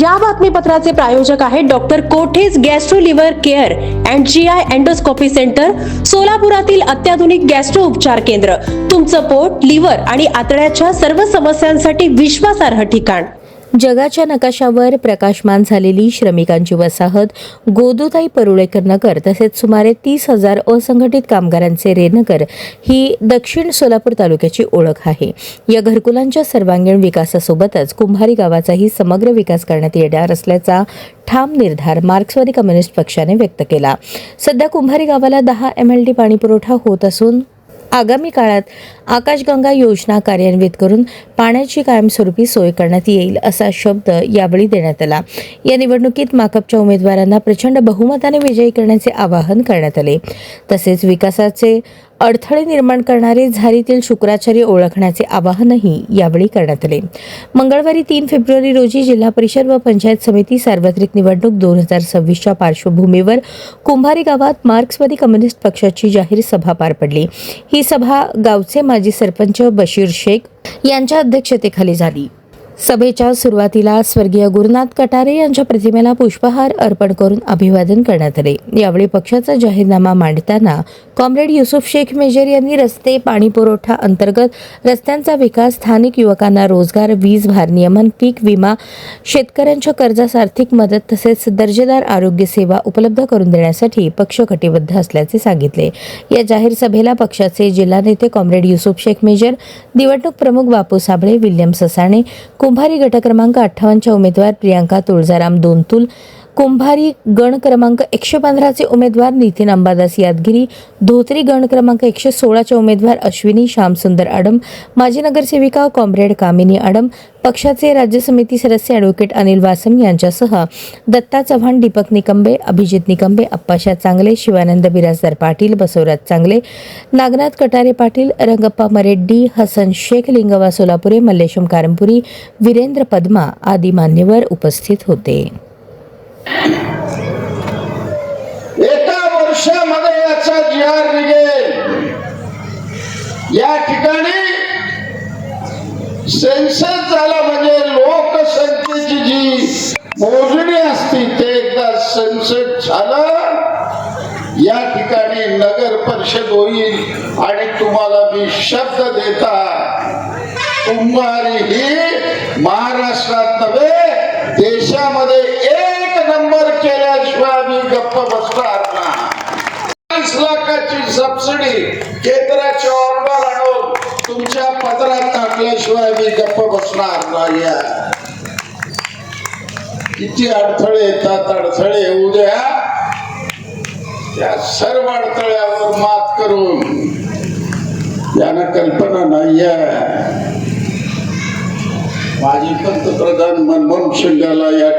या बातमीपत्राचे प्रायोजक आहेत doctor Kothej gastro liver care and G I endoscopy centre सोलापुरातील अत्याधुनिक गॅस्ट्रो उपचार केंद्र. तुमचं पोट लिव्हर आणि आतड्याच्या सर्व समस्यांसाठी विश्वासार्ह ठिकाण. जगाच्या नकाशावर प्रकाशमान झालेली श्रमिकांची वसाहत गोदुताई परुळेकर नगर तसेच सुमारे तीस हजार असंघटित कामगारांचे रेनगर ही दक्षिण सोलापूर तालुक्याची ओळख आहे. या घरकुलांच्या सर्वांगीण विकासासोबतच कुंभारी गावाचाही समग्र विकास करण्यात येणार असल्याचा ठाम निर्धार मार्क्सवादी कम्युनिस्ट पक्षाने व्यक्त केला. सध्या कुंभारी गावाला दहा एम एल डी पाणीपुरवठा होत असून आगामी काळात आकाशगंगा योजना कार्यान्वित करून पाण्याची कायमस्वरूपी सोय करण्यात येईल असा शब्द यावेळी देण्यात आला. या निवडणुकीत माकपच्या उमेदवारांना प्रचंड बहुमताने विजयी करण्याचे आवाहन करण्यात आले. तसेच विकासाचे अडथळे निर्माण करणारे झारीतील शुक्राचार्य ओळखण्याचे आवाहनही यावेळी करण्यात आले. मंगळवारी तीन फेब्रुवारी रोजी जिल्हा परिषद व पंचायत समिती सार्वत्रिक निवडणूक दोन हजार सव्वीसच्या पार्श्वभूमीवर कुंभारी गावात मार्क्सवादी कम्युनिस्ट पक्षाची जाहीर सभा पार पडली. ही सभा गावचे माजी सरपंच बशीर शेख यांच्या अध्यक्षतेखाली झाली. सभेच्या सुरुवातीला स्वर्गीय गुरुनाथ कटारे यांच्या प्रतिमेला पुष्पहार अर्पण करून अभिवादन करण्यात आले. यावेळी पक्षाचा जाहीरनामा मांडताना कॉम्रेड युसुफ शेख मेजर यांनी रस्ते पाणी पुरवठा अंतर्गत रस्त्यांचा विकास स्थानिक युवकांना रोजगार वीज भारनियमन पीक विमा शेतकऱ्यांच्या कर्जास आर्थिक मदत तसेच दर्जेदार आरोग्य सेवा उपलब्ध करून देण्यासाठी पक्ष कटिबद्ध असल्याचे सांगितले. या जाहीर सभेला पक्षाचे जिल्हा नेते कॉम्रेड युसुफ शेख मेजर निवडणूक प्रमुख बापू साबळे विल्यम ससाणे कुंभारी गट क्रमांक अठ्ठावन्नच्या उमेदवार प्रियांका तुळजाराम दोनतुल कुंभारी गण क्रमांक एकशे पंधराचे उमेदवार नितीन अंबादास यादगिरी धोत्री गण क्रमांक एकशे सोळाचे उमेदवार अश्विनी श्यामसुंदर आडम माजी नगरसेविका कॉम्रेड कामिनी आडम पक्षाचे राज्य समिती सदस्य ॲडव्होकेट अनिल वासम यांच्यासह दत्ता चव्हाण दीपक निकंबे अभिजित निकंबे अप्पाशा चांगले शिवानंद बिराजदार पाटील बसवराज चांगले नागनाथ कटारे पाटील रंगप्पा मरेड्डी हसन शेख लिंगवा सोलापुरे मल्लेशम कारंपुरी वीरेंद्र पद्मा आदी मान्यवर उपस्थित होते. एका वर्षामध्ये याचा जिहार निघेल. या ठिकाणी सेन्सस झाला म्हणजे लोकसंख्येची जी मोजणी असती ते एकदा सेन्सस झालं. या ठिकाणी नगर परिषद होईल आणि तुम्हाला मी शब्द देता कुंभारी ही महाराष्ट्रात नव्हे देशामध्ये एक नंबर केल्याशिवाय मी गप्प बसणार नाही पाच लाखाची सबसिडी केंद्राची ऑर्डर आणून तुमच्या पत्रात टाकल्याशिवाय मी गप्प बसणार नाही. किती अडथळे येतात अडथळे येऊ द्या. त्या सर्व अडथळ्यावर मात करून यांना कल्पना नाहीये. माजी पंतप्रधान मनमोहन सिंगाला या